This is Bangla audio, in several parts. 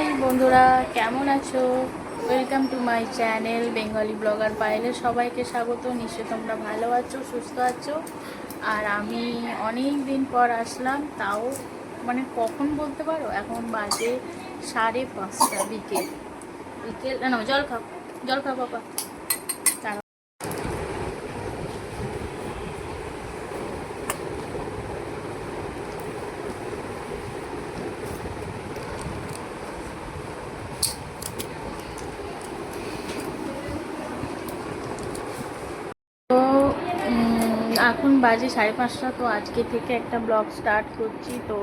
হাই বন্ধুরা, কেমন আছো? Welcome to my channel Bengali blogger পাইলে সবাইকে স্বাগত। নিশ্চয় তোমরা ভালো আছো, সুস্থ আছো? আর আমি অনেক দিন পর আসলাম, তাও মানে কখন বলতে পারো? এখন বাজে সাড়ে পাঁচটা বিকেল। বিকেল না, জল খাও জল খাও, বাবা। এখন বাজে সাড়ে পাঁচটা, তো আজকে থেকে একটা ব্লগ স্টার্ট করছি। তো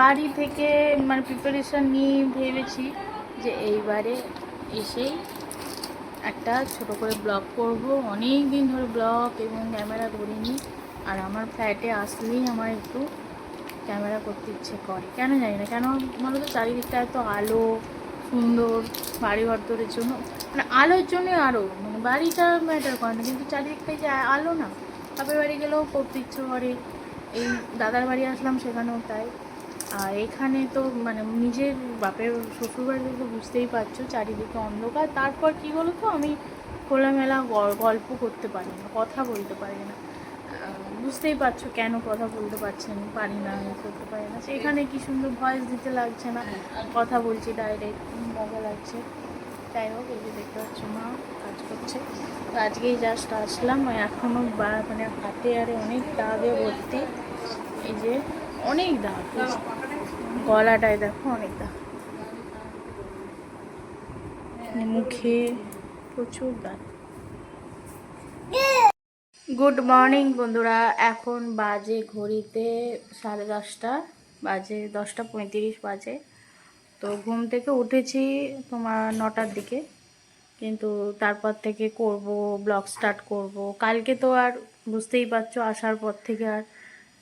বাড়ি থেকে মানে প্রিপারেশান নিয়ে ভেবেছি যে এইবারে এসেই একটা ছোট করে ব্লগ করব। অনেক দিন ধরে ব্লগ এবং ক্যামেরা করিনি আর আমার ফ্ল্যাটে আসলেই আমার একটু ক্যামেরা করতে ইচ্ছে করে। কেন জানি না, কেন বলো তো চারিদিকটা এত আলো, সুন্দর বাড়ি ঘরদরের জন্য। মানে আলোর জন্য আরও মানে বাড়িটা ম্যাটার করে না, কিন্তু চারিদিকটাই যে আলো না। বাপের বাড়ি গেলেও করতে ইচ্ছে করে। এই দাদার বাড়ি আসলাম সেখানেও তাই। আর এখানে তো মানে নিজের বাপের শ্বশুর বাড়িতে তো বুঝতেই পারছ চারিদিকে অন্ধকার। তারপর কি বলো তো আমি খোলামেলা গল্প করতে পারি না কথা বলতে পারি না। বুঝতেই পারছ কেন কথা বলতে পারছি না পারি না করতে পারি না। সেখানে কি সুন্দর ভয়েস দিতে লাগছে না কথা বলছি ডাইরেক্ট মজা লাগছে। যাই হোক এই যে দেখতে পাচ্ছ মা। করছে। তো আজকেই জাস্ট আসলাম। এখনও মানে হাতে আরে অনেক দাগে ভর্তি। এই যে অনেক দাগ। গলাটায় দেখো অনেক দাগ। মুখে প্রচুর দাগ। গুড মর্নিং বন্ধুরা, এখন বাজে ঘড়িতে সাড়ে দশটা, বাজে দশটা পঁয়ত্রিশ বাজে। তো ঘুম থেকে উঠেছি তোমার নটার দিকে। কিন্তু তারপর থেকে করব ব্লগ স্টার্ট করব। কালকে তো আর বুঝতেই পারছ আসার পর থেকে আর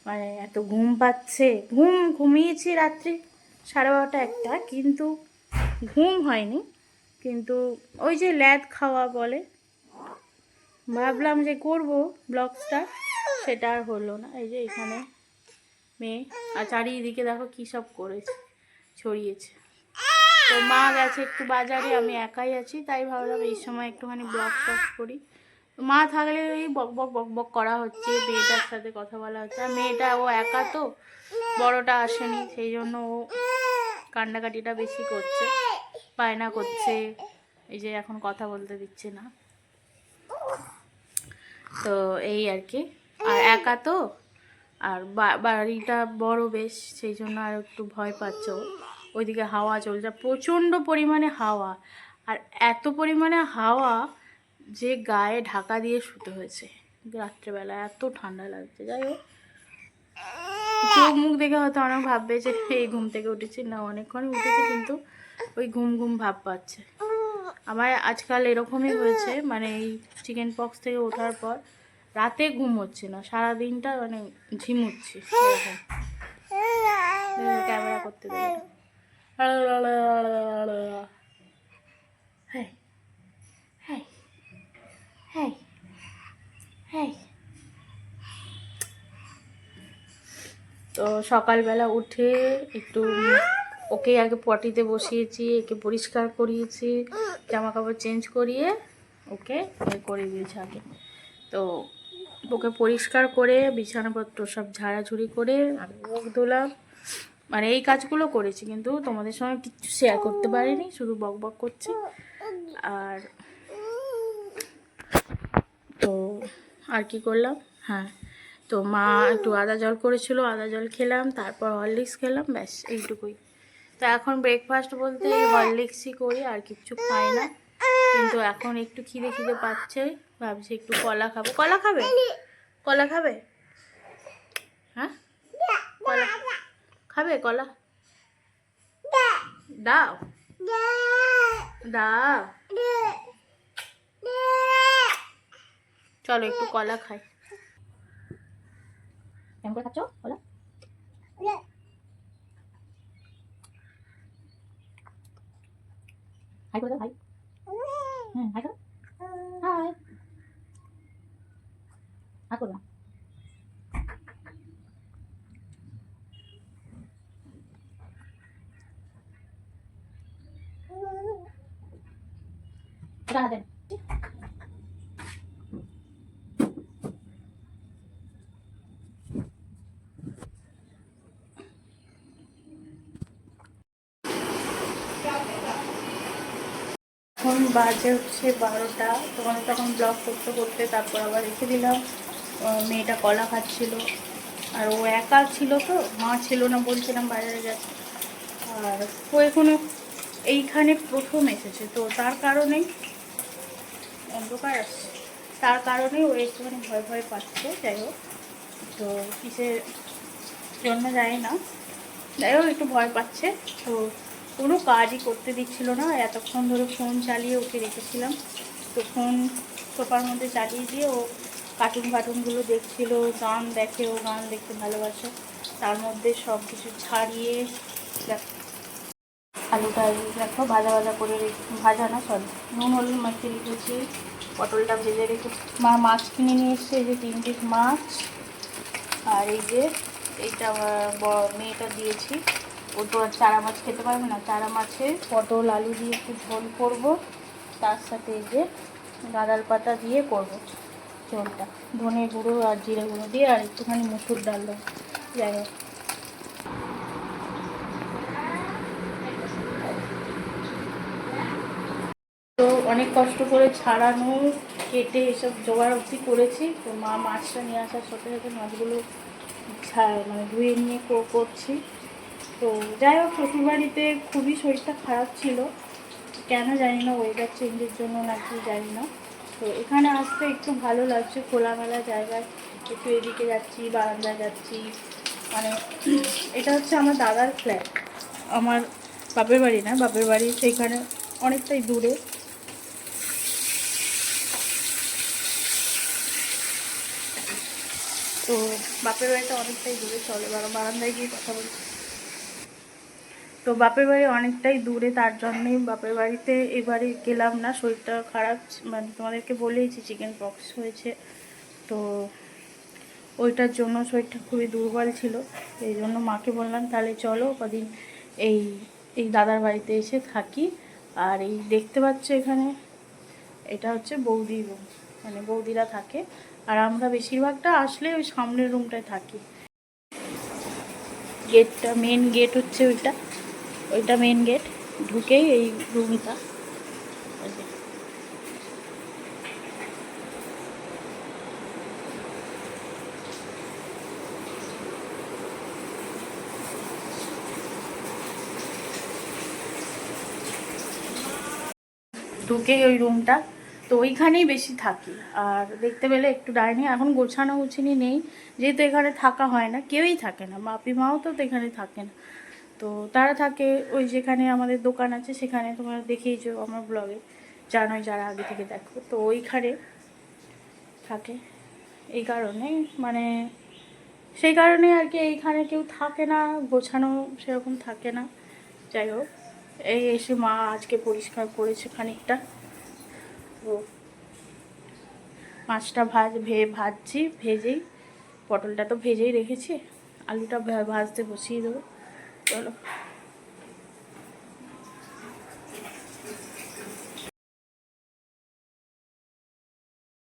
মানে এত ঘুম পাচ্ছে। ঘুম ঘুমিয়েছি রাত্রি সাড়ে বারোটা একটা কিন্তু ঘুম হয়নি। কিন্তু ওই যে ল্যাদ খাওয়া বলে, ভাবলাম যে করব ব্লগ স্টার্ট সেটা আর হলো না। এই যে এখানে মেয়ে, আর চারিদিকে দেখো কী সব করেছে, ছড়িয়েছে। তো মা গেছে একটু বাজারে, আমি একাই আছি, তাই ভাবলাম এই সময় একটুখানি ব্লগ টক করি। মা থাকলে এই বক বক বক বক করা হচ্ছে, মেয়েটার সাথে কথা বলা হচ্ছে। আর মেয়েটা, ও একা তো, বড়টা আসেনি, সেই জন্য ও কান্নাকাটিটা বেশি করছে, বায়না করছে, এই যে এখন কথা বলতে দিচ্ছে না। তো এই আর কি, আর একা তো, আর বাড়িটা বড় বেশ, সেই জন্য আর একটু ভয় পাচ্ছ ওইদিকে হাওয়া চলছে, প্রচণ্ড পরিমাণে হাওয়া। আর এত পরিমাণে হাওয়া যে গায়ে ঢাকা দিয়ে শুতে হয়েছে। রাত্রেবেলা এত ঠান্ডা লাগছে, যাই হোক। চোখ মুখ দেখে হয়তো অনেক ভাববে যে, এই ঘুম থেকে উঠেছি। না অনেকক্ষণ উঠেছি, কিন্তু ওই ঘুম ঘুম ভাব পাচ্ছে। আমার আজকাল এরকমই হয়েছে মানে এই চিকেন পক্স থেকে ওঠার পর রাতে ঘুম হচ্ছে না। সারা দিনটা মানে ঝিমুচ্ছি। ক্যামেরা করতে দেবে। তো সকালবেলা উঠে একটু ওকে আগে পটিতে বসিয়েছি, একে পরিষ্কার করিয়েছি জামা কাপড় চেঞ্জ করিয়ে ওকে এ করে দিয়েছি আগে। তো ওকে পরিষ্কার করে, বিছানাপত্র সব ঝাড়াঝুড়ি করে আমি মুখ ধুলাম। মানে এই কাজগুলো করেছি, কিন্তু তোমাদের সঙ্গে কিচ্ছু শেয়ার করতে পারিনি, শুধু বক বক করছি। আর তো আর কি করলাম? হ্যাঁ তো মা একটু আদা জল করেছিল, আদা জল খেলাম, তারপর হরলিক্স খেলাম, ব্যাস, এইটুকুই। তো এখন ব্রেকফাস্ট বলতে হরলিক্সই করি, আর কিচ্ছু খাই না। কিন্তু এখন একটু খিদে খিদে পাচ্ছে, ভাবছি একটু কলা খাব। কলা খাবে? কলা খাবে? হ্যাঁ? খাবে কলা। দাও। দাও। চলো একটু কলা খাই। কেমন করে খাচ্ছ? কলা। হাই করে দাও হাই হুম হাই করো হাই হাই করো ওটা এখন বাজে হচ্ছে বারোটা। তোমাদের তখন ব্লগ করতে করতে তারপর আবার রেখে দিলাম। মেয়েটা কলা খাচ্ছিল। আর ও একা ছিল তো, মা ছিল না বলছিলাম বাজারে গেছে। আর ও এখনও এইখানে প্রথম এসেছে। তো তার কারণেই অন্ধকার। আসছে তার কারণে ও একটুখানি ভয় ভয় পাচ্ছে, যাই হোক। তো কিসের জন্য যায় না। যাই হোক, একটু ভয় পাচ্ছে। তো কোনো কাজই করতে দিচ্ছিল না। এতক্ষণ ধরে ফোন চালিয়ে ওকে রেখেছিলাম। তো ফোন সোফার মধ্যে চালিয়ে দিয়ে ও কার্টুন ফার্টুনগুলো দেখছিল, গান দেখে ও গান দেখতে ভালোবাসে। তার মধ্যে সব কিছু ছাড়িয়ে আলুটা দেখো, ভাজা ভাজা করে রেখে, ভাজা না, সরি, নুন, হলুদ মাখিয়ে রেখেছি, পটলটা ভেজে রেখে মা মাছ কিনে নিয়ে এসছে, এই যে তিন পিস মাছ। আর এই যে এইটা মেয়েটা দিয়েছি। ও তো আর চারা মাছ খেতে পারবে না। চারা মাছে পটল, আলু দিয়ে একটু ঝোল করব। তার সাথে এই যে গাঁদাল পাতা দিয়ে করব ঝোলটা। ধনে গুঁড়ো আর জিরে গুঁড়ো দিয়ে আর একটুখানি মুসুর ডাল দেবো। যাই হোক। তো অনেক কষ্ট করে ছাড়ানো, কেটে এসব জোগাড় অবধি করেছি। তো মা মাছটা নিয়ে আসার সাথে সাথে মাছগুলো মানে ধুয়ে নিয়ে করছি। তো যাই হোক, শ্বশুরবাড়িতে খুবই শরীরটা খারাপ ছিল। কেন জানি না ওয়েদার চেঞ্জের জন্য নাকি জানি না। তো এখানে আসতে একটু ভালো লাগছে, খোলামেলা জায়গায় একটু এদিকে যাচ্ছি, বারান্দায় যাচ্ছি। মানে এটা হচ্ছে আমার দাদার ফ্ল্যাট আমার বাপের বাড়ি না, বাপের বাড়ি সেইখানে অনেকটাই দূরে। তো বাপের বাড়িটা অনেকটাই দূরে, চলে বারো বারান্দায় গিয়ে কথা বলি। তো বাপের বাড়ি অনেকটাই দূরে, তার জন্যই বাপের বাড়িতে এবারে গেলাম না, শরীরটা খারাপ মানে তোমাদেরকে বলেইছি চিকেন পক্স হয়েছে। তো ওইটার জন্য শরীরটা খুবই দুর্বল ছিল, এই জন্য মাকে বললাম, তাহলে চলো কদিন এই এই দাদার বাড়িতে এসে থাকি। আর এই দেখতে পাচ্ছ এখানে, এটা হচ্ছে রুম মানে বৌদিরা থাকে। আর আমরা বেশিরভাগটা আসলে ওই সামনের রুমটায় থাকি। গেটটা মেন গেট হচ্ছে ওইটা। ওইটা মেন গেট ঢুকেই এই রুমটা। ঢুকেই ওই রুমটা তো ওইখানেই বেশি থাকি। আর দেখতে পেলে একটু ডাইনিং, এখন গোছানো গুছিনি নেই, যেহেতু এখানে থাকা হয় না, কেউই থাকে না মাপি মাও তো এখানে থাকে না। তো তারা থাকে, ওই যেখানে আমাদের দোকান আছে, সেখানে তোমরা দেখেইছো আমার ব্লগে, জানোই যারা আগে থেকে দেখো। তো ওইখানে থাকে, এই কারণে মানে সেই কারণে আর কি এইখানে কেউ থাকে না, গোছানো সেরকম থাকে না। যাই হোক, এই এসে মা আজকে পরিষ্কার করেছে খানিকটা। মাছটা ভাজ ভে ভাজছি ভেজেই পটলটা তো ভেজেই রেখেছি। আলুটা ভাজতে বসিয়ে দেবো। চলো।